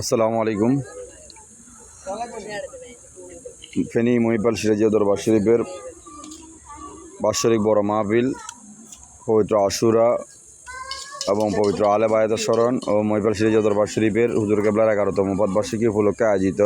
আসসালামু আলাইকুম। ফেনী মহিপাল সিরাজিয়া দরবার শরীফের বাৎসরিক বড় মাহফিল, পবিত্র আশুরা এবং পবিত্র আলে বায়তের স্মরণ ও মহিপাল সিরাজিয়া দরবার শরীফের হুজুর কেবলার এগারোতম পদবার্ষিকী উপলক্ষে আয়োজিত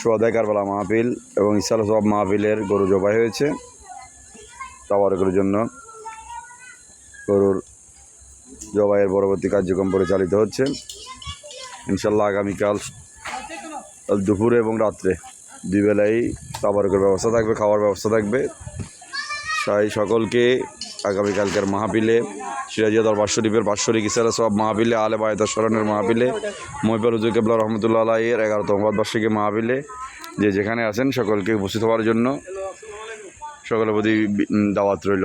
সোয়াদায় কারবালা মাহফিল এবং ইসাল সব মাহফিলের গরু জবাই হয়েছে। তাবারকের জন্য গরুর জবাইয়ের পরবর্তী কার্যক্রম পরিচালিত হচ্ছে। ইনশাল্লাহ আগামীকাল দুপুরে এবং রাত্রে দুই বেলাই তাবারকের ব্যবস্থা থাকবে, খাওয়ার ব্যবস্থা থাকবে। তাই সকলকে আগামীকালকের মাহফিলে, সিরাজিয়া দরবার শরীফের বাৎসরিক ইসারা সব মাহফিলে, আলে বায়তা স্মরণের মাহফিলে, মহিবুল হুজুর কেবলা রহমতুল্লাহ আলাইয়ের এগারোতম বার্ষিকী মাহফিলে যে যেখানে আছেন সকলকে উপস্থিত হওয়ার জন্য সকলের প্রতি দাওয়াত রইল।